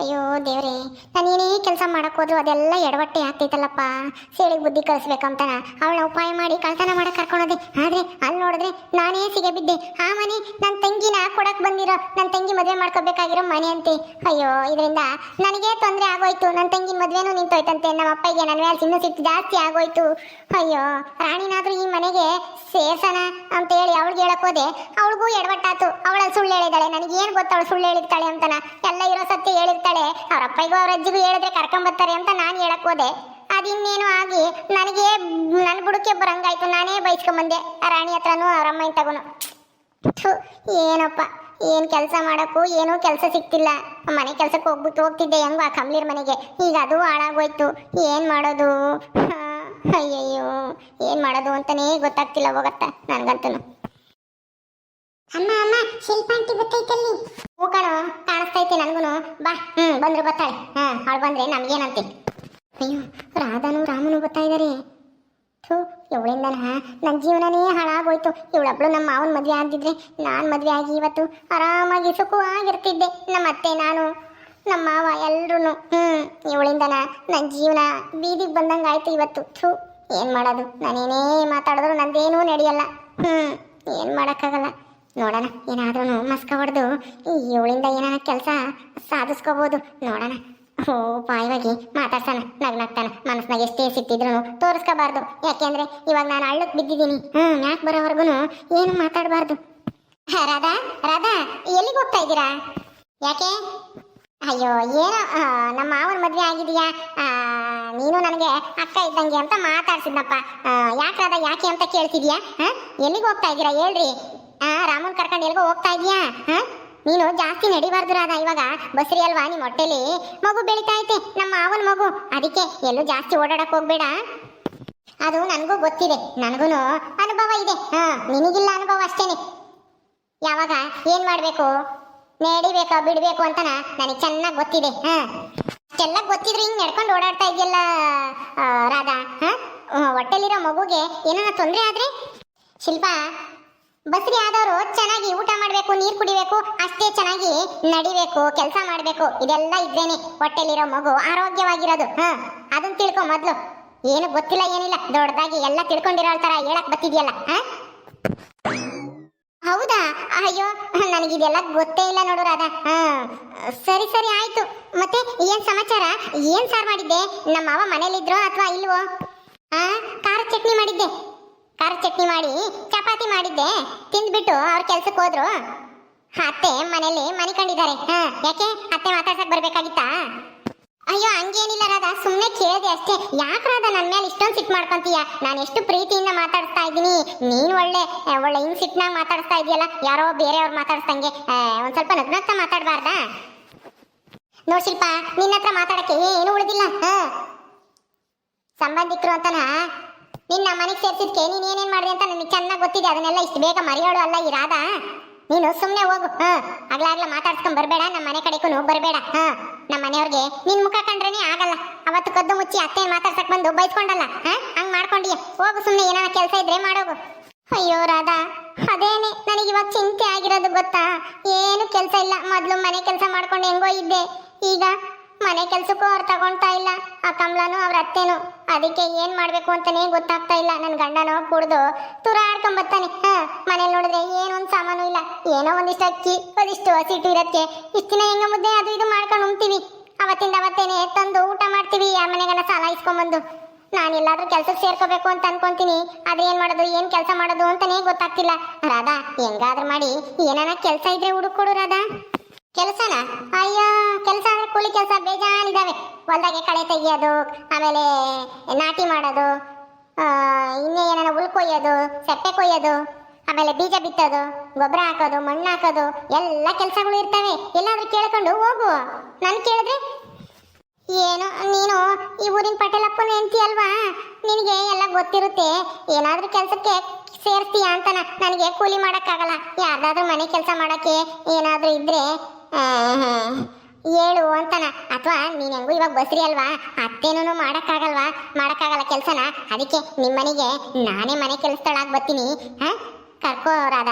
ಅಯ್ಯೋ ದೇವ್ರಿ, ನಾನೇನೇ ಕೆಲಸ ಮಾಡಕ್ ಹೋದ್ರು ಅದೆಲ್ಲ ಎಡವಟ್ಟೆ ಆಗ್ತೈತಲ್ಲಪ್ಪ. ಸೇಳಿಗೆ ಬುದ್ಧಿ ಕಳಿಸ್ಬೇಕಂತ ಅವಳ ಉಪಾಯ ಮಾಡಿ ಕಳ್ತನ ಮಾಡಕ್ ಕರ್ಕೊಂಡೋದೆ. ಆದ್ರೆ ಅಲ್ಲಿ ನೋಡಿದ್ರೆ ನಾನೇ ಸಿಗೆ ಬಿದ್ದೆ. ಆ ಮನೆ ನನ್ನ ತಂಗಿನ ಕೊಡಕ್ ಬಂದಿರೋ ನನ್ನ ತಂಗಿ ಮದುವೆ ಮಾಡ್ಕೋಬೇಕಾಗಿರೋ ಮನೆ ಅಂತೆ. ಅಯ್ಯೋ, ಇದರಿಂದ ನನಗೆ ತೊಂದರೆ ಆಗೋಯ್ತು. ನನ್ನ ತಂಗಿನ ಮದುವೆನೂ ನಿಂತೋಯ್ತಂತೆ. ನಮ್ಮ ಅಪ್ಪಗೆ ನನ್ನ ಮೇಲೆ ಸಿನ್ನ ಸಿಟ್ಟು ಜಾಸ್ತಿ ಆಗೋಯ್ತು. ಅಯ್ಯೋ, ರಾಣಿನಾದರೂ ಈ ಮನೆಗೆ ಸೇರ್ಸನ ಅಂತ ಹೇಳಿ ಅವಳಿಗೆ ಹೇಳಕ್ ಹೋದೆ. ಅವಳಿಗೂ ಎಡವಟ್ಟಾತು. ಅವಳ ಸುಳ್ಳು ಹೇಳಿದಾಳೆ ನನಗೇನು ಗೊತ್ತು ಅವಳು ಸುಳ್ಳು ಹೇಳಿರ್ತಾಳೆ ಅಂತನ? ಎಲ್ಲ ಇರೋ ಸತ್ಯ ಹೇಳಿರ್ತಾಳೆ. ಅವ್ರ ಅಪ್ಪಗೂ ಅವ್ರ ಅಜ್ಜಿಗೂ ಹೇಳಿದ್ರೆ ಕರ್ಕೊಂಬರ್ತಾರೆ ಅಂತ ನಾನು ಹೇಳಕ್ ಹೋದೆ. ಅದಿನ್ನೇನು ಆಗಿ ನನಗೆ ನನ್ನ ಬುಡಕ್ಕೆ ಬರಂಗಾಯ್ತು, ನಾನೇ ಬೈಸ್ಕೊಂಬಂದೆ. ರಾಣಿ ಹತ್ರನೂ ಅವ್ರ ಅಮ್ಮ ತಗೋನು. ಏನಪ್ಪ, ಏನು ಕೆಲಸ ಮಾಡಕ್ಕೂ ಏನೂ ಕೆಲಸ ಸಿಕ್ತಿಲ್ಲ ಮನೆ ಕೆಲಸಕ್ಕೆ ಹೋಗ್ಬಿಟ್ಟು ಹೋಗ್ತಿದ್ದೆ ಹೆಂಗೋ ಆ ಮನೆಗೆ. ಈಗ ಅದು ಹಾಳಾಗೋಯ್ತು. ಏನು ಮಾಡೋದು? ಅಯ್ಯಯ್ಯೋ, ಏನು ಮಾಡೋದು ಅಂತಾನೇ ಗೊತ್ತಾಗ್ತಿಲ್ಲ ಹೋಗತ್ತ ನನಗಂತೂ ಅಮ್ಮ ಅಮ್ಮ ಶಿಲ್ಪ ಆಂಟಿ ಬತ್ತೈತಲ್ಲಿ ಹೂ ನನಗೂ ಬಾ. ಹ್ಮ್, ಬಂದ್ರು ಬತ್ತಾಳೆ ಹಾ, ಅವಳು ಬಂದ್ರೆ ನಮಗೇನಂತೆ. ಅಯ್ಯೋ, ರಾಧಾನು ರಾಮನು ಬರ್ತಾ ಥೂ, ಇವಳಿಂದನ? ನನ್ನ ಜೀವನನೇ ಹಾಳಾಗೋಯ್ತು. ಇವಳೊಬ್ಳು ನಮ್ಮ ಮಾವನ ಮದುವೆ ಆಗಿದ್ರೆ ನಾನು ಮದುವೆ ಆಗಿ ಇವತ್ತು ಆರಾಮಾಗಿ ಸುಖವಾಗಿರ್ತಿದ್ದೆ. ನಮ್ಮ ಅತ್ತೆ, ನಾನು, ನಮ್ಮ ಮಾವ ಎಲ್ಲರೂ ಹ್ಞೂ ಇವಳಿಂದನ? ನನ್ನ ಜೀವನ ಬೀದಿಗೆ ಬಂದಂಗೆ ಆಯ್ತು ಇವತ್ತು. ಥೂ, ಏನು ಮಾಡೋದು? ನಾನೇನೇ ಮಾತಾಡಿದ್ರು ನಂದೇನೂ ನಡೆಯಲ್ಲ. ಹ್ಞೂ ಏನು ಮಾಡೋಕ್ಕಾಗಲ್ಲ. ನೋಡೋಣ ಏನಾದ್ರೂ ಮಸ್ಕ ಹೊಡೆದು ಇವಳಿಂದ ಏನಾರ ಕೆಲಸ ಸಾಧಿಸ್ಕೋಬೋದು. ನೋಡೋಣ. ಓ ಪಾಯವಾಗಿ ಮಾತಾಡ್ಸೋಣ, ನಗ್ನಗ್ತಾನ. ಮನಸ್ನಾಗ ಎಷ್ಟೇ ಸಿಟ್ಟಿದ್ರು ತೋರಿಸ್ಕೋಬಾರ್ದು. ಯಾಕೆಂದ್ರೆ ಇವಾಗ ನಾನು ಅಳ್ಳಕ್ ಬಿದ್ದಿದ್ದೀನಿ. ಹ್ಞೂ ಯಾಕೆ ಬರೋವರೆಗೂ ಏನು ಮಾತಾಡಬಾರ್ದು. ರಾಧಾ ರಾಧಾ, ಎಲ್ಲಿಗೆ ಹೋಗ್ತಾ ಇದ್ದೀರಾ? ಯಾಕೆ? ಅಯ್ಯೋ, ಏನೋ ನಮ್ಮ ಮಾವನ ಮದುವೆ ಆಗಿದೆಯಾ? ನೀನು ನನಗೆ ಅಕ್ಕ ಇದ್ದಂಗೆ ಅಂತ ಮಾತಾಡ್ಸಿದ್ನಪ್ಪ. ಯಾಕೆ ಯಾಕ್ ರಾಧಾ, ಯಾಕೆ ಅಂತ ಕೇಳ್ತಿದ್ಯಾ? ಹಾಂ, ಎಲ್ಲಿಗೆ ಹೋಗ್ತಾ ಇದ್ದೀರಾ? ಹೇಳ್ರಿ. ಆ, ರಾಮನ್ ಕರ್ಕೊಂಡು ಎಲ್ಗೋ ಹೋಗ್ತಾ ಇದೀಯಾ? ಹಾ? ನೀನು ಜಾಸ್ತಿ ನಡಿಬಾರ್ದು ರಾಧ ಇವಾಗ. ಬಸ್ರಿ ಅಲ್ವಾ ನಿಮ್ಮ ಹೊಟ್ಟೆಲಿ? ಮಗು ಬೆಳಿತಾ ಐತೆ, ನಮ್ಮ ಮಾವನ ಮಗು. ಅದಕ್ಕೆ ಎಲ್ಲೂ ಜಾಸ್ತಿ ಓಡಾಡಕ್ ಹೋಗ್ಬೇಡ. ಅದು ನನಗೂ ಗೊತ್ತಿದೆ ನನಗೂ ಅನುಭವ ಇದೆ. ಹಾ, ನಿನಗಿಲ್ಲ ಅನುಭವ ಅಷ್ಟೇನೆ. ಯಾವಾಗ? ಏನ್ ಮಾಡ್ಬೇಕು? ನಡಿಬೇಕಾ, ಬಿಡ್ಬೇಕು ಅಂತ ನನಗೆ ಚೆನ್ನಾಗಿ ಗೊತ್ತಿದೆ. ಹಾ. ಅಷ್ಟೆಲ್ಲ ಗೊತ್ತಿದ್ರೆ ಹಿಂಗ್ ನಡ್ಕೊಂಡು ಓಡಾಡ್ತಾ ಇದೆಯಲ್ಲ ರಾಧಾ? ಹಾ? ಹೊಟ್ಟೆಲಿರೋ ಮಗುಗೆ ಏನಾರ ತೊಂದರೆ ಆದ್ರೆ? ಶಿಲ್ಪ ಬಸ್ರಿ ಆದವರು ಚೆನ್ನಾಗಿ ಊಟ ಮಾಡಬೇಕು, ನೀರು ಕುಡಿಬೇಕು, ಅಷ್ಟೇ ಚೆನ್ನಾಗಿ ನಡಿಬೇಕು, ಕೆಲಸ ಮಾಡಬೇಕು. ಇದೆಲ್ಲ ಇದ್ದೇನೆ. ಹೊಟ್ಟೆಲಿರೋ ಮಗು ಆರೋಗ್ಯವಾಗಿರೋದು. ಹಾ ಅದನ್ನ ತಿಳ್ಕೊ ಮೊದಲು. ಏನು ಗೊತ್ತಿಲ್ಲ, ಏನಿಲ್ಲ. ದೊಡ್ಡದಾಗಿ ಎಲ್ಲ ತಿಳ್ಕೊಂಡಿರೋ ತರ ಹೇಳಕ್ ಬತ್ತಿದ್ಯಲ್ಲ ಹಾ? ಹೌದಾ? ಅಯ್ಯೋ, ನನಗಿದೆಲ್ಲ ಗೊತ್ತೇ ಇಲ್ಲ ನೋಡು ರಾಧಾ. ಹಾ, ಸರಿ ಸರಿ, ಆಯ್ತು. ಮತ್ತೆ ಏನ್ ಸಮಾಚಾರ? ಏನ್ ಸಾರ್ ಮಾಡಿದ್ದೆ? ನಮ್ಮ ಮಾವ ಮನೇಲಿದ್ರೋ ಅಥವಾ ಇಲ್ವೋ? ಆ ಖಾರ ಚಟ್ನಿ ಮಾಡಿದ್ದೆ. ಖಾರ ಚಟ್ನಿ ಮಾಡಿ, ಚಪಾತಿ ಮಾಡಿದ್ದೆ. ತಿಂದ್ಬಿಟ್ಟು ಅವ್ರ ಕೆಲ್ಸಕ್ಕೆ ಹೋದ್ರು. ಅತ್ತೆ ಮನೇಲಿ ಮನೆ ಕಂಡಿದ್ದಾರೆ. ಹಾ, ಯಾಕೆ? ಅತ್ತೆ ಮಾತಾಡ್ಸಕ್ ಬರ್ಬೇಕಾಗಿತ್ತಾ? ಅಯ್ಯೋ, ಹಂಗೇನಿಲ್ಲ ರಾಧಾ ಸುಮ್ಮನೆ ಕೇಳಿದೆ ಅಷ್ಟೇ. ಯಾಕೆ ರಾಧಾ ನನ್ನ ಮೇಲೆ ಇಷ್ಟೊಂದು ಸಿಟ್ಟು ಮಾಡ್ಕೊಂತೀಯ? ನಾನು ಎಷ್ಟು ಪ್ರೀತಿಯಿಂದ ಮಾತಾಡ್ತಾ ಇದ್ದೀನಿ. ನೀನು ಒಳ್ಳೆ ಒಳ್ಳೆ ಹಿಂಗೆ ಸಿಟ್ನಾಗ ಮಾತಾಡ್ತಾ ಇದೆಯಲ್ಲ, ಯಾರೋ ಬೇರೆಯವ್ರು ಮಾತಾಡ್ಸ್ದಂಗೆ. ಒಂದು ಸ್ವಲ್ಪ ನಗ್ನಗ್ತಾ ಮಾತಾಡಬಾರ್ದಾ? ನೋಡ್ ಶಿಲ್ಪ ನಿನ್ನ ಹತ್ರ ಮಾತಾಡಕ್ಕೆ ಏನು ಉಳಿದಿಲ್ಲ. ಸಂಬಂಧಿಕರು ಅಂತನ ನಿನ್ನ ಮನೆಗೆ ಸೇರ್ಸಿದ್ಕೆ ನೀನ್ ಏನೇನ್ ಮಾಡಿದೆ ಅಂತ ನನಗೆ ಚೆನ್ನಾಗಿ ಗೊತ್ತಿದೆ. ಅದನ್ನೆಲ್ಲ ಇಷ್ಟು ಬೇಗ ಮರೆಯೋಳು ಅಲ್ಲ ಈ ರಾಧಾ. ನೀನು ಸುಮ್ಮನೆ ಹೋಗು. ಹಾ ಆಗ್ಲಾಗ್ಲ ಮಾತಾಡ್ಸ್ಕೊಂಡ್ ಬರಬೇಡ. ನಮ್ಮ ಮನೆ ಕಡೆಗೂ ಬರಬೇಡ. ಹಾ ನಮ್ಮ ಮನೆಯವ್ರಿಗೆ ನಿನ್ ಮುಖ ಕಂಡ್ರೇ ಆಗಲ್ಲ. ಅವತ್ತು ಕದ್ದು ಮುಚ್ಚಿ ಅತ್ತೆ ಮಾತಾಡ್ಸಕ್ ಬಂದು ಬೈಸ್ಕೊಂಡಲ್ಲ. ಹಾ, ಹಂಗ್ ಮಾಡ್ಕೊಂಡಿಯ. ಹೋಗು ಸುಮ್ಮನೆ ಏನಾರ ಕೆಲಸ ಇದ್ರೆ ಮಾಡೋಗು. ಅಯ್ಯೋ ರಾಧಾ, ಅದೇನೆ ನನಗೆ ಇವಾಗ ಚಿಂತೆ ಆಗಿರೋದು ಗೊತ್ತಾ? ಏನು ಕೆಲಸ ಇಲ್ಲ. ಮೊದ್ಲು ಮನೆ ಕೆಲಸ ಮಾಡ್ಕೊಂಡು ಹೆಂಗೋ ಇದ್ದೆ. ಈಗ ಮನೆ ಕೆಲಸಕ್ಕೂ ಅವ್ರು ತಗೊಳ್ತಾ ಇಲ್ಲ. ಆ ಕಮಲನು, ಅವ್ರ ಅತ್ತೆನು. ಅದಕ್ಕೆ ಏನ್ ಮಾಡ್ಬೇಕು ಅಂತಾನೆ ಗೊತ್ತಾಗ್ತಾ ಇಲ್ಲ. ನನ್ ಗಂಡನೋ ಕುಡ್ದು ತುರ ಬರ್ತಾನೆ ಹಾ, ಮನೇಲಿ ನೋಡಿದ್ರೆ ಏನೊಂದು ಸಾಮಾನು ಇಲ್ಲ. ಏನೋ ಒಂದಿಷ್ಟು ಅಕ್ಕಿ, ಒಂದಿಷ್ಟು ಹಸಿಟ್ಟು ಇರತ್ತೆ ಇಷ್ಟಿನ ಹೆಂಗ ಮುದ್ದೆ ಅದು ಇದು ಮಾಡ್ಕೊಂಡು ಉಣ್ತೀವಿ. ಅವತ್ತಿಂದ ಅವತ್ತೇನೆ ತಂದು ಊಟ ಮಾಡ್ತೀವಿ. ಆ ಮನೆಗನ ಸಾಲ ಇಸ್ಕೊಂಬಂದು. ನಾನು ಎಲ್ಲಾದ್ರೂ ಕೆಲ್ಸಕ್ಕೆ ಸೇರ್ಕೋಬೇಕು ಅಂತ ಅನ್ಕೊಂತೀನಿ. ಆದ್ರೆ ಏನ್ ಮಾಡೋದು, ಏನ್ ಕೆಲಸ ಮಾಡೋದು ಅಂತಾನೆ ಗೊತ್ತಾಗ್ತಿಲ್ಲ. ರಾಧಾ, ಹೆಂಗಾದ್ರೂ ಮಾಡಿ. ಏನಾನ ಕೆಲಸ ಇದ್ರೆ ಹುಡುಕೊಡು ರಾಧಾ. ಕೆಲಸನಾ? ಅಯ್ಯೋ! ಕೆಲಸ ಬೇಜಾನ್ ಇದಾವೆ ಹೊಲ್ದಾಗೆ ಕಳೆ ತೆಗಿಯೋದು ಆಮೇಲೆ ನಾಟಿ ಮಾಡೋದು ಇನ್ನೇ ಏನಾರ ಹುಲ್ ಕೊಯ್ಯೋದು ಸೆಪ್ಪೆ ಕೊಯ್ಯೋದು ಆಮೇಲೆ ಬೀಜ ಬಿತ್ತೋದು ಗೊಬ್ಬರ ಹಾಕೋದು ಮಣ್ಣು ಹಾಕೋದು ಎಲ್ಲ ಕೆಲಸಗಳು ಇರ್ತವೆ. ಎಲ್ಲಾದ್ರೂ ಕೇಳ್ಕೊಂಡು ಹೋಗು. ನಾನು ಕೇಳಿದ್ರೆ ಏನು ನೀನು ಈ ಊರಿನ ಪಟೇಲಪ್ಪನ ಹೆಂಡತಿ ಅಲ್ವಾ? ನಿನಗೆ ಎಲ್ಲ ಗೊತ್ತಿರುತ್ತೆ. ಏನಾದ್ರೂ ಕೆಲಸಕ್ಕೆ ಸೇರ್ತೀಯ ಅಂತ ನನಗೆ ಕೂಲಿ ಮಾಡೋಕ್ಕಾಗಲ್ಲ. ಯಾರ್ದಾದ್ರೂ ಮನೆ ಕೆಲಸ ಮಾಡೋಕ್ಕೆ ಏನಾದ್ರೂ ಇದ್ರೆ ಆ, ಹೇಳು ಅಂತಾನ. ಅಥವಾ ನೀನ್ ಹೆಂಗು ಇವಾಗ ಬಸ್ರಿ ಅಲ್ವಾ? ಅತ್ತೇನೂ ಮಾಡಕ್ಕಾಗಲ್ವಾ? ಮಾಡಕ್ಕಾಗಲ್ಲ ಕೆಲ್ಸನ? ಅದಕ್ಕೆ ನಿಮ್ಮನೆಗೆ ನಾನೇ ಮನೆ ಕೆಲಸದೊಳಗೆ ಬರ್ತೀನಿ. ಹಾ? ಕರ್ಕೋ ಅವ್ರಾದ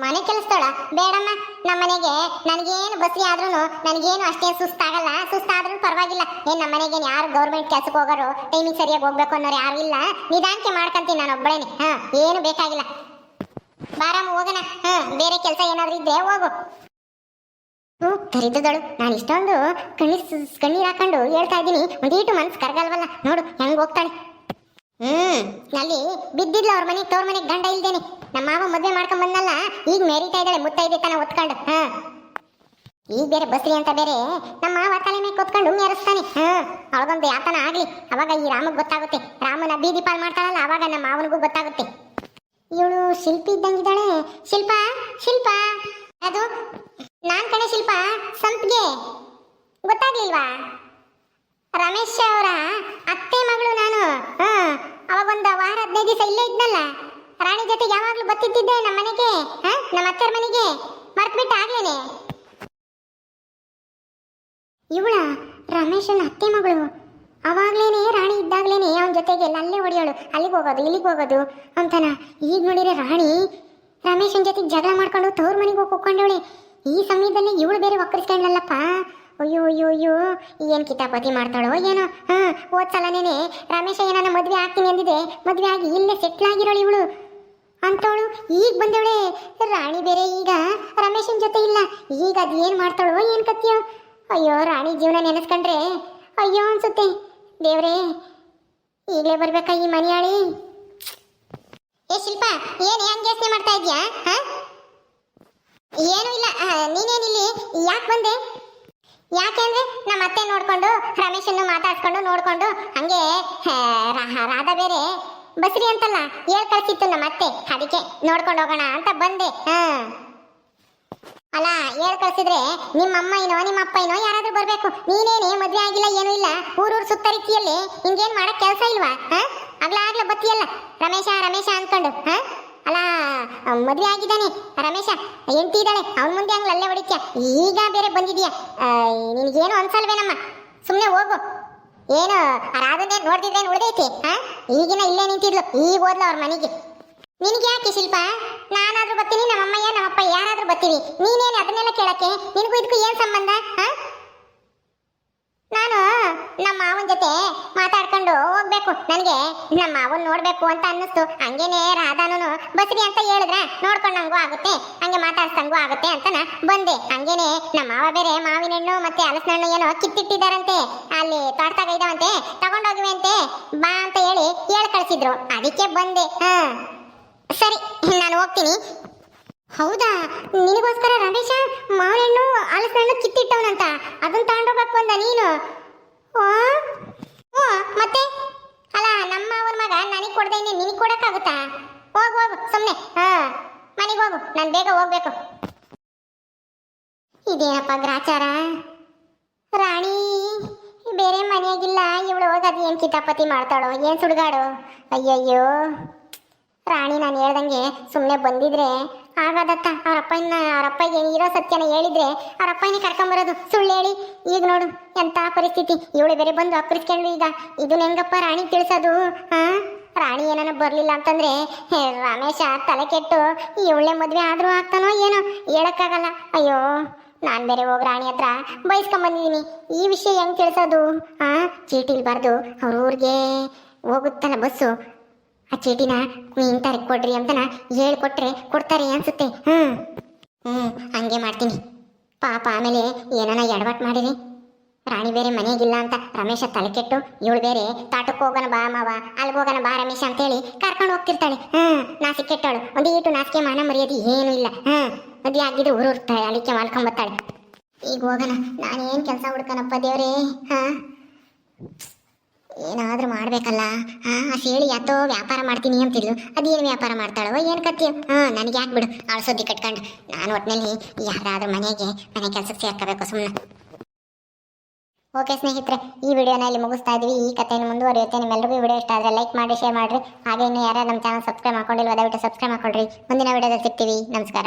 ಮನೆ ಕೆಲಸದೊಳ? ಬೇಡಮ್ಮ. ನಮ್ಮ ಮನೆಗೆ ನನಗೇನು ಬಸ್ರಿ ಆದ್ರೂ ನನಗೇನು ಅಷ್ಟೇ ಸುಸ್ತಾಗಲ್ಲ. ಸುಸ್ತಾದ್ರೂ ಪರವಾಗಿಲ್ಲ. ಏನ್ ನಮ್ಮ ಮನೆಗೆ ಯಾರು ಗೌರ್ಮೆಂಟ್ ಕೆಲ್ಸಕ್ಕೆ ಹೋಗೋರು ಟೈಮಿಂಗ್ ಸರಿಯಾಗಿ ಹೋಗ್ಬೇಕು ಅನ್ನೋರು ಯಾರು ಇಲ್ಲ. ನಿಧಾನಕ್ಕೆ ಮಾಡ್ಕೊಂತೀನಿ ನಾನು ಒಬ್ಬಳೇನೆ. ಹಾ, ಏನು ಬೇಕಾಗಿಲ್ಲ. ಬಾರಮ್ಮ, ಹೋಗೋಣ. ಹಾ, ಬೇರೆ ಕೆಲಸ ಏನಾದರೂ ಇದ್ದರೆ ಹೋಗು. ಹ್ಞೂ ನಾನು ಇಷ್ಟೊಂದು ಕಣ್ಣೀರ್ ಕಣ್ಣೀರು ಹಾಕೊಂಡು ಹೇಳ್ತಾ ಇದ್ದೀನಿ. ಒಂದೀಟು ಮನ್ಸು ಕರಗಲ್ವಲ್ಲ. ನೋಡು, ಹೆಂಗ್ ಹೋಗ್ತಾಳೆ. ಹ್ಮ್ ಅಲ್ಲಿ ಬಿದ್ದಿದ್ಲ ಅವ್ರ ಮನೆಗೆ ತವ್ರ ಮನೆಗೆ ಗಂಡ ಇಲ್ದೇನೆ. ನಮ್ಮ ಮಾವ ಮದ್ವೆ ಮಾಡ್ಕೊಂಡ್ ಬಂದಲ್ಲ ಈಗ ಮೆರಿತಾ ಇದ್ದಾಳೆ ಮುತ್ತೈದೆ ತನ ಒತ್ಕೊಂಡು ಹಾ. ಈಗ ಬೇರೆ ಬಸ್ರಿ ಅಂತ ಬೇರೆ ನಮ್ಮ ಮಾವ ತಲೆ ಮೇಲೆ ಕೊತ್ಕೊಂಡು ಮೆರೆಸ್ತಾನೆ ಹಾ, ಅವಳಗೊಂದು ಯಾತನ ಆಗ್ಲಿ. ಅವಾಗ ಈ ರಾಮಗ್ ಗೊತ್ತಾಗುತ್ತೆ. ರಾಮನ ಬೀದಿ ಪಾಲ್ ಮಾಡ್ತಾಳಲ್ಲ, ಅವಾಗ ನಮ್ಮ ಮಾವನಿಗೂ ಗೊತ್ತಾಗುತ್ತೆ. ಇವಳು ಶಿಲ್ಪಿ ಇದ್ದಂಗಿದ್ದಾಳೆ. ಶಿಲ್ಪ ಶಿಲ್ಪ. ಅದು ನಾನ್ ಕಣೆ ಶಿಲ್ಪ, ಸಂಪ್ಗೆ. ಗೊತ್ತಾಗ್ಲಿಲ್ವಾ? ರಮೇಶ್ ಅವರ ಅತ್ತೆ ಮಗಳು ನಾನು. ಅವಾಗ ಒಂದು ವಾರ ಹದಿನೈದು ದಿವಸ ಇಲ್ಲೇ ಇದ್ನಲ್ಲ. ರಾಣಿ ಜೊತೆ ಯಾವಾಗ್ಲೂ ಬತ್ತಿದ್ದೆ ನಮ್ಮ ಮನೆಗೆ ನಮ್ಮ ಅತ್ತೆರ ಮನೆಗೆ. ಮರ್ತ್ಬಿಟ್ಟ ಆಗ್ಲೇನೆ. ಇವಳ ರಮೇಶನ ಅತ್ತೆ ಮಗಳು. ಅವಾಗ್ಲೇನೆ ರಾಣಿ ಇದ್ದಾಗ್ಲೇನೆ ಅವನ ಜೊತೆಗೆ ಅಲ್ಲೇ ಹೊಡಿಯೋಳು ಅಲ್ಲಿಗೆ ಹೋಗೋದು, ಇಲ್ಲಿಗೆ ಹೋಗೋದು ಅಂತನ. ಈಗ ನೋಡಿದ್ರೆ ರಾಣಿ ರಮೇಶನ ಜೊತೆಗೆ ಜಗಳ ಮಾಡ್ಕೊಂಡು ತವ್ರ ಮನೆಗೆ ಹೋಗಿ ಕೂತ್ಕೊಂಡವಳೆ. ಈ ಸಮಯದಲ್ಲಿ ಇವಳು ಬೇರೆ ಒಕ್ಕರಿಸ್ಕೊಂಡ್ಲಲ್ಲಪ್ಪ? ಅಯ್ಯೋ ಅಯ್ಯೋ ಅಯ್ಯೋ, ಏನು ಕಿತಾಪತಿ ಮಾಡ್ತಾಳೋ ಏನೋ? ಹಾ, ಹೋದ್ ಸಲನೇನೆ ರಮೇಶ ಏನಾನ ಮದುವೆ ಆಗ್ತೀನಿ ಅಂದಿದೆ ಮದುವೆ ಆಗಿ ಇಲ್ಲೇ ಸೆಟ್ಲ್ ಆಗಿರೋಳು ಇವಳು. ಅಂತವಳು ಈಗ ಬಂದವಳೆ. ರಾಣಿ ಬೇರೆ ಈಗ ರಮೇಶನ್ ಜೊತೆ ಇಲ್ಲ. ಈಗ ಅದು ಏನು ಮಾಡ್ತಾಳೋ ಏನು ಕತ್ತಿಯೋ ಅಯ್ಯೋ, ರಾಣಿ ಜೀವನ ನೆನೆಸ್ಕೊಂಡ್ರೆ ಅಯ್ಯೋ ಅನ್ಸುತ್ತೆ. ದೇವ್ರೇ, ಈಗಲೇ ಬರ್ಬೇಕಾ ಈ ಮನೆಯಾಳಿ? ಏ ಶಿಲ್ಪ, ಏನ್ ಹೆಂಗೆ ಯೋಚನೆ ಮಾಡ್ತಾ ಇದೆಯಾ? ಹಾ? ಏನೂ ಇಲ್ಲ. ನೀನೇನಿಲ್ಲಿ? ಯಾಕೆ ಬಂದೆ? ಯಾಕೆ ಅಂದ್ರೆ ನಮ್ಮ ಅತ್ತೆ ನೋಡ್ಕೊಂಡು, ರಮೇಶನ್ನು ಮಾತಾಡ್ಸ್ಕೊಂಡು, ನೋಡ್ಕೊಂಡು, ಹಂಗೆ ರಾಧಾ ಬೇರೆ ಬಸ್ರಿ ಅಂತಲ್ಲ ಹೇಳ್ ಕಳ್ಸಿತ್ತು ನಮ್ಮ ಅತ್ತೆ. ಅದಕ್ಕೆ ನೋಡ್ಕೊಂಡು ಹೋಗೋಣ ಅಂತ ಬಂದೆ. ಹಾ. ಅಲ್ಲ ಹೇಳ್ ಕಳ್ಸಿದ್ರೆ ನಿಮ್ಮ ಅಮ್ಮ ಏನೋ ನಿಮ್ಮ ಅಪ್ಪ ಏನೋ ಯಾರಾದ್ರೂ ಬರ್ಬೇಕು. ನೀನೇನೆ ಮದ್ವೆ ಆಗಿಲ್ಲ, ಏನೂ ಇಲ್ಲ. ಊರೂರು ಸುತ್ತರಿತಿಯಲ್ಲಿ. ಹಿಂಗೇನ್ ಮಾಡಕ್ ಕೆಲಸ ಇಲ್ವಾ? ಹಾ? ಆಗ್ಲಾ ಆಗ್ಲ ಬತ್ತಿಯಲ್ಲ. ರಮೇಶ ರಮೇಶ ಅನ್ಕೊಂಡು ಹಾ? ಅಲ್ಲ ಮದುವೆ ಆಗಿದ್ದಾನೆ. ರಮೇಶ ಹೆಂಡತಿ ಇದ್ದಾಳೆ. ಅವನ ಮುಂದೆ ಹಂಗ್ ಅಲ್ಲೇ ಹೊಡಿತ್ಯ? ಈಗ ಬೇರೆ ಬಂದಿದ್ಯಾ? ನಿನಗೇನು ಅನ್ಸಲ್ವೇನಮ್ಮ? ಸುಮ್ಮನೆ ಹೋಗು. ಏನು ರಾಧನೆ ನೋಡ್ತಿದ್ರೆ ಉಳ್ದೈತಿ ಹಾ ಈಗಿನ ಇಲ್ಲೇ ನಿಂತಿದ್ಲು, ಈಗ ಹೋದ್ಲು ಅವ್ರ ಮನೆಗೆ. ನಿನಗೆ ಯಾಕೆ ಶಿಲ್ಪ? ನಾನಾದ್ರೂ ಬರ್ತೀನಿ ನಮ್ಮ ಅಮ್ಮಯ್ಯ ನಮ್ಮಪ್ಪ ಯಾರಾದ್ರೂ ಬರ್ತೀವಿ ನೀನೇನು ಅದನ್ನೆಲ್ಲ ಕೇಳಕ್ಕೆ? ನಿನಗೂ ಇದಕ್ಕೂ ಏನು ಸಂಬಂಧ ಹಾ ನಾನು ನಮ್ಮ ಮಾವನ ಜೊತೆ ಮಾತಾಡ್ಕೊಂಡು ಹೋಗ್ಬೇಕು. ನನಗೆ ನಮ್ಮ ಮಾವನ್ ನೋಡ್ಬೇಕು ಅಂತ ಅನ್ನಿಸ್ತು. ಹಂಗೇನೆ ರಾಧಾನು ಬಸ್ರಿ ಅಂತ ಹೇಳಿದ್ರೆ ನೋಡ್ಕೊಂಡಂಗೂ ಆಗುತ್ತೆ, ಹಂಗೆ ಮಾತಾಡ್ಸಂಗೂ ಆಗುತ್ತೆ ಅಂತ ಬಂದೆ. ಹಂಗೇನೆ ನಮ್ಮ ಮಾವ ಬೇರೆ ಮಾವಿನ ಹಣ್ಣು ಮತ್ತೆ ಹಲಸಿನ ಹಣ್ಣು ಏನೋ ಕಿತ್ತಿಟ್ಟಿದಾರಂತೆ ಅಲ್ಲಿ ತೋಟದಾಗ ಇದಾವಂತೆ, ತಗೊಂಡೋಗಿವೆ ಅಂತೆ, ಬಾ ಅಂತ ಹೇಳಿ ಹೇಳ್ ಕಳ್ಸಿದ್ರು. ಅದಕ್ಕೆ ಬಂದೆ. ಹಾ. ಸರಿ, ನಾನು ಹೋಗ್ತೀನಿ. ಹೌದಾ? ನಿನಗೋಸ್ಕರ ರಮೇಶ ಮಾವಿನಣ್ಣು ಹಣ್ಣು ಕಿತ್ತಿಟ್ಟವನಂತ. ಅದನ್ನ ತಗೊಂಡೋಗಕ್ ಬಂದ ನೀನು. ಓ ಓ, ಮತ್ತೆ? ಅಲ್ಲ, ನಮ್ಮ ಅವನ ಮಗ ನನಗೆ ಕೊಡ್ದೆ ನಿನಗೆ ಕೊಡಕ್ಕಾಗುತ್ತಾ? ಹೋಗು ಹೋಗು ಸುಮ್ಮನೆ ಹಾ, ಮನೆಗೆ ಹೋಗು, ನಾನು ಬೇಗ ಹೋಗ್ಬೇಕು. ಇದೇನಪ್ಪ ಗ್ರಾಚಾರ? ರಾಣಿ, ಬೇರೆ ಮನೆಯಾಗಿಲ್ಲ, ಇವಳು ಹೋಗೋದು ಏನು ಕಿತಾಪತಿ ಮಾಡ್ತಾಳೋ, ಏನು ಸುಡುಗಾಡು? ಅಯ್ಯಯ್ಯೋ. ರಾಣಿ ನಾನು ಹೇಳ್ದಂಗೆ ಸುಮ್ಮನೆ ಬಂದಿದ್ರೆ, ಆಗದತ್ತ ಅವರಪ್ಪನ ಅವರಪ್ಪಗೆ ಇರೋ ಸತ್ಯನ ಹೇಳಿದ್ರೆ ಅವ್ರ ಅಪ್ಪನೇ ಕರ್ಕೊಂಬರೋದು ಸುಳ್ಳು ಹೇಳಿ. ಈಗ ನೋಡು, ಎಂತ ಪರಿಸ್ಥಿತಿ? ಇವಳು ಬೇರೆ ಬಂದು ಅಪ್ಪರಿಸ್ಕೊಂಡು ಈಗ. ಇದು ಹೆಂಗಪ್ಪ ರಾಣಿ ತಿಳಿಸೋದು? ಹಾ ರಾಣಿ ಏನಾನ ಬರಲಿಲ್ಲ ಅಂತಂದ್ರೆ ರಮೇಶ ತಲೆ ಕೆಟ್ಟು, ಇವಳೆ ಮದುವೆ ಆದ್ರೂ ಆಗ್ತಾನೋ ಏನೋ? ಹೇಳಕ್ಕಾಗಲ್ಲ. ಅಯ್ಯೋ, ನಾನು ಬೇರೆ ಹೋಗಿ ರಾಣಿ ಹತ್ರ ಬಯಸ್ಕೊಂಬಂದಿದ್ದೀನಿ ಈ ವಿಷಯ ಹೆಂಗ್ ತಿಳಿಸೋದು? ಹಾ ಚೀಟಿ ಇಲ್ಬಾರ್ದು. ಅವ್ರ ಊರಿಗೆ ಹೋಗುತ್ತಲ್ಲ ಬಸ್ಸು. ಆ ಚೀಟಿನ ಇಂತಾರೆ ಕೊಡ್ರಿ ಅಂತನ ಹೇಳ್ಕೊಟ್ರೆ ಕೊಡ್ತಾರೆ ಅನ್ಸುತ್ತೆ. ಹ್ಮ್. ಹ್ಮ್, ಹಂಗೆ ಮಾಡ್ತೀನಿ. ಪಾಪ ಆಮೇಲೆ ಏನನ ಎಡವಟ್ ಮಾಡಿರಿ. ರಾಣಿ ಬೇರೆ ಮನೆಗಿಲ್ಲ ಅಂತ ರಮೇಶ ತಲೆ ಕೆಟ್ಟು, ಇವಳು ಬೇರೆ ತಾಟಕ್ಕೆ ಹೋಗೋಣ ಬಾ ಮಾವ ಅಲ್ಲಿ ಹೋಗೋಣ ಬಾ ರಮೇಶ ಅಂತೇಳಿ ಕರ್ಕೊಂಡು ಹೋಗ್ತಿರ್ತಾಳೆ. ಹ್ಮ್ ನಾಸಿ ಕೆಟ್ಟವಳು. ಒಂದೀಟು ನಾಸಿಕೆ ಮಾನ ಮರ್ಯಾದೆ ಏನೂ ಇಲ್ಲ. ಹ್ಮ್ ಮದುವೆ ಆಗಿದ್ದು ಊರೂರ್ತಾಳೆ ಅಳಿಕೆ ಮಾಡ್ಕೊಂಬತ್ತಾಳೆ ಈಗ ಹೋಗೋಣ. ನಾನೇನು ಕೆಲಸ ಹುಡ್ಕನಪ್ಪ ದೇವ್ರೇ? ಹಾ? ಏನಾದ್ರೂ ಮಾಡ್ಬೇಕಲ್ಲ? ಆ ಸೇಳಿ ಯಾತೋ ವ್ಯಾಪಾರ ಮಾಡ್ತೀನಿ ಅಂತಿದ್ಲು. ಅದೇನು ವ್ಯಾಪಾರ ಮಾಡ್ತಾಳೋ, ಏನು ಕತ್ತಿ ಹಾ ನನಗೆ ಯಾಕೆ ಬಿಡು, ಅವಳು ಸುದ್ದಿ ಕಟ್ಕೊಂಡು. ನಾನು ಒಟ್ಟಿನಲ್ಲಿ ಯಾರಾದ್ರೂ ಮನೆಗೆ, ಮನೆ ಕೆಲಸಕ್ಕೆ ಸೇರ್ಕೋಬೇಕು ಸುಮ್ಮನೆ ಓಕೆ ಸ್ನೇಹಿತರೆ, ಈ ವಿಡಿಯೋನ ಇಲ್ಲಿ ಮುಗಿಸ್ತಾ ಇದೀವಿ. ಈ ಕಥೆಯನ್ನು ಮುಂದುವರಿಯುತ್ತೆ. ನಿಮ್ಮೆಲ್ಲರಿಗೂ ವಿಡಿಯೋ ಇಷ್ಟ ಆದರೆ ಲೈಕ್ ಮಾಡಿ, ಶೇರ್ ಮಾಡಿರಿ. ಹಾಗೆ ಇನ್ನು ಯಾರು ನಮ್ಮ ಚಾನಲ್ ಸಬ್ಸ್ಕ್ರೈಬ್ ಮಾಡ್ಕೊಂಡಿಲ್ಲ ದಯವಿಟ್ಟು ಸಬ್ಸ್ಕ್ರೈಬ್ ಮಾಡ್ಕೊಳ್ರಿ. ಮುಂದಿನ ವಿಡಿಯೋದಲ್ಲಿ ಸಿಗ್ತೀವಿ. ನಮಸ್ಕಾರ.